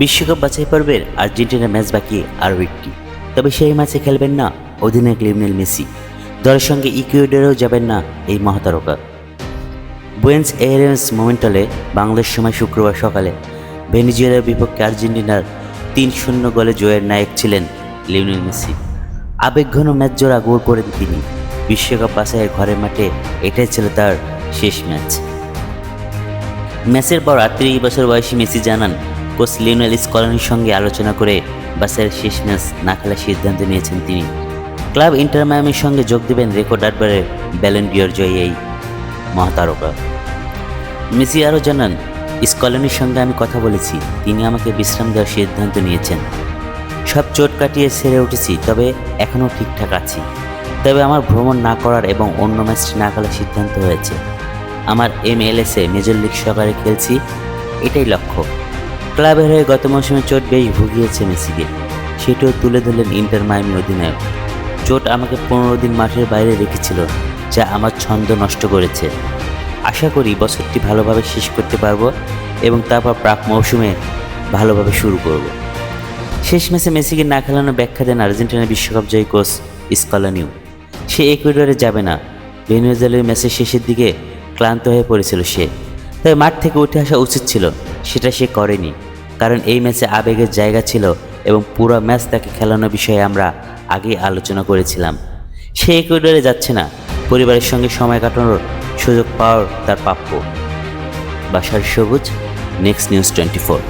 বিশ্বকাপ বাছাই পর্বের আর্জেন্টিনা ম্যাচ বাকি আরও একটি। তবে সেই ম্যাচে খেলবেন না অধিনায়ক লিওনেল মেসি। দলের সঙ্গে ইকুয়েডরেও যাবেন না এই মহাতারকা। বুয়েন্স এয়ারেন্স মোমেন্টালে বাংলাদেশ সময় শুক্রবার সকালে ভেনিজুয়েলার বিপক্ষে আর্জেন্টিনার তিন শূন্য গোলে জয়ের নায়ক ছিলেন লিওনেল মেসি। আবেগঘন ম্যাচ জোড়া গোল করেন তিনি। বিশ্বকাপ বাছাইয়ের ঘরের মাঠে এটাই ছিল তার শেষ ম্যাচ। ম্যাচের পর আটত্রিশ বছর বয়সী মেসি জানান কোচ লিওনেল স্কলানির সঙ্গে আলোচনা করে বাসের শেষ ম্যাচ না খেলার সিদ্ধান্ত নিয়েছেন তিনি। ক্লাব ইন্টার মায়ামির সঙ্গে যোগ দেবেন রেকর্ড আটবারের ব্যালেন্ডিয়র জয়ী এই মহাতারকা। মেসি আরও জানান, স্কলানির সঙ্গে আমি কথা বলেছি, তিনি আমাকে বিশ্রাম দেওয়ার সিদ্ধান্ত নিয়েছেন। সব চোট কাটিয়ে সেরে উঠেছি, তবে এখনও ঠিকঠাক আছি। তবে আমার ভ্রমণ না করার এবং অন্য ম্যাচটি না খেলার সিদ্ধান্ত হয়েছে। আমার এম এল এমএলএসে মেজর লিগ সকারে খেলছি, এটাই লক্ষ্য। ক্লাবের হয়ে গত মৌসুমে চোট বেশ ভুগিয়েছে মেসিকে সেটাও তুলে ধরলেন ইন্টার মায়ামি অধিনায়ক। চোট আমাকে পনেরো দিন মাঠের বাইরে রেখেছিল, যা আমার ছন্দ নষ্ট করেছে। আশা করি বছরটি ভালোভাবে শেষ করতে পারব এবং তারপর প্রাক মৌসুমে ভালোভাবে শুরু করব। শেষ ম্যাচে মেসিকে না খেলানো ব্যাখ্যা দেন আর্জেন্টিনা বিশ্বকাপ জয়ী কোচ স্কলানিউ সে ইকুয়েডরে যাবে না। ভেনেজুয়েলার ম্যাচের শেষের দিকে ক্লান্ত হয়ে পড়েছিল সে। তবে মাঠ থেকে উঠে আসা উচিত ছিল। সেটা সে করেনি। কারণ এই ম্যাচে আবেগের জায়গা ছিল এবং পুরো ম্যাচ তাকে খেলানোর বিষয়ে আমরা আগেই আলোচনা করেছিলাম। সে ইকুয়েডরে যাচ্ছে না। পরিবারের সঙ্গে সময় কাটানোর সুযোগ পাওয়ার তার প্রাপ্য। বাসার সবুজ নেক্সট নিউজ টোয়েন্টি ফোর